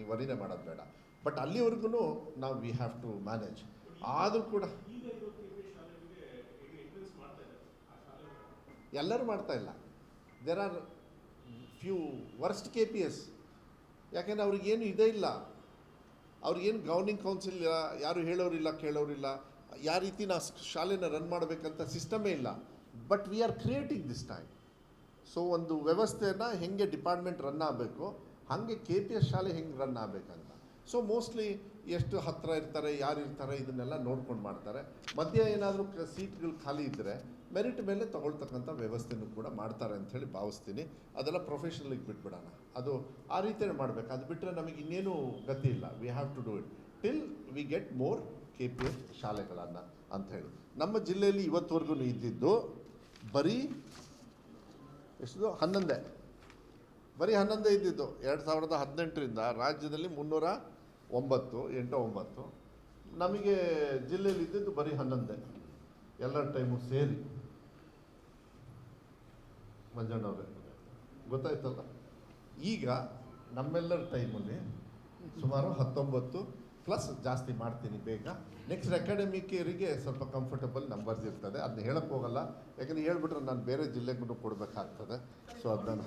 ನೀವು ವರಿನೇ ಮಾಡೋದು ಬೇಡ. ಬಟ್ ಅಲ್ಲಿವರೆಗೂ ನಾವು ವಿ ಹ್ಯಾವ್ ಟು ಮ್ಯಾನೇಜ್ ಆದರೂ ಕೂಡ ಎಲ್ಲರೂ ಮಾಡ್ತಾ ಇಲ್ಲ. There are few worst K P S ಯಾಕೆಂದರೆ ಅವ್ರಿಗೇನು ಇದೇ ಇಲ್ಲ. ಅವ್ರಿಗೇನು ಗವರ್ನಿಂಗ್ ಕೌನ್ಸಿಲ್ ಇಲ್ಲ, ಯಾರು ಹೇಳೋರಿಲ್ಲ ಕೇಳೋರಿಲ್ಲ ಯಾವ ರೀತಿ ನಾವು ಶಾಲೆನ ರನ್ ಮಾಡಬೇಕಂತ ಸಿಸ್ಟಮೇ ಇಲ್ಲ. But we are creating this time so ಒಂದು ವ್ಯವಸ್ಥೆನ ಹೆಂಗೆ ಡಿಪಾರ್ಟ್ಮೆಂಟ್ ರನ್ ಆಗಬೇಕು ಹಾಗೆ ಕೆ ಪಿ ಎಸ್ ಶಾಲೆ ಹೆಂಗೆ ರನ್ ಆಗಬೇಕಂತ. ಸೊ ಮೋಸ್ಟ್ಲಿ ಎಷ್ಟು ಹತ್ತಿರ ಇರ್ತಾರೆ, ಯಾರು ಇರ್ತಾರೆ, ಇದನ್ನೆಲ್ಲ ನೋಡ್ಕೊಂಡು ಮಾಡ್ತಾರೆ. ಮಧ್ಯ ಏನಾದರೂ ಸೀಟ್ಗಳು ಖಾಲಿ ಇದ್ದರೆ ಮೆರಿಟ್ ಮೇಲೆ ತಗೊಳ್ತಕ್ಕಂಥ ವ್ಯವಸ್ಥೆನೂ ಕೂಡ ಮಾಡ್ತಾರೆ ಅಂಥೇಳಿ ಭಾವಿಸ್ತೀನಿ. ಅದೆಲ್ಲ ಪ್ರೊಫೆಷನಲಿಗೆ ಬಿಟ್ಬಿಡೋಣ. ಅದು ಆ ರೀತಿಯೇ ಮಾಡಬೇಕು. ಅದು ಬಿಟ್ಟರೆ ನಮಗೆ ಇನ್ನೇನು ಗತಿ ಇಲ್ಲ. We have to do it till we get more K P S ಶಾಲೆಗಳನ್ನು ಅಂಥೇಳಿ ನಮ್ಮ ಜಿಲ್ಲೆಯಲ್ಲಿ ಇವತ್ತುವರೆಗೂ ಇದ್ದಿದ್ದು ಬರೀ ಎಷ್ಟು ಹನ್ನೊಂದೇ. ಬರೀ ಹನ್ನೊಂದೇ ಇದ್ದಿದ್ದು. ಎರಡು ಸಾವಿರದ ಹದಿನೆಂಟರಿಂದ ರಾಜ್ಯದಲ್ಲಿ ಮುನ್ನೂರ ಒಂಬತ್ತು, ಎಂಟು ಒಂಬತ್ತು. ನಮಗೆ ಜಿಲ್ಲೆಯಲ್ಲಿ ಇದ್ದಿದ್ದು ಬರೀ ಹನ್ನೊಂದೇ. ಎಲ್ಲ ಟೈಮು ಸೇರಿ. ಮಂಜಣ್ಣವ್ರೆ ಗೊತ್ತಾಯ್ತಲ್ಲ? ಈಗ ನಮ್ಮೆಲ್ಲರ ಟೈಮಲ್ಲಿ ಸುಮಾರು ಹತ್ತೊಂಬತ್ತು ಪ್ಲಸ್ ಜಾಸ್ತಿ ಮಾಡ್ತೀನಿ ಬೇಗ. ನೆಕ್ಸ್ಟ್ ಅಕಾಡೆಮಿಕ್ ಇಯರಿಗೆ ಸ್ವಲ್ಪ ಕಂಫರ್ಟಬಲ್ ನಂಬರ್ಸ್ ಇರ್ತದೆ. ಅದನ್ನ ಹೇಳಕ್ಕೆ ಹೋಗಲ್ಲ. ಯಾಕಂದ್ರೆ ಹೇಳ್ಬಿಟ್ರೆ ನಾನು ಬೇರೆ ಜಿಲ್ಲೆಗೂ ಕೊಡಬೇಕಾಗ್ತದೆ. ಸೊ ಅದನ್ನು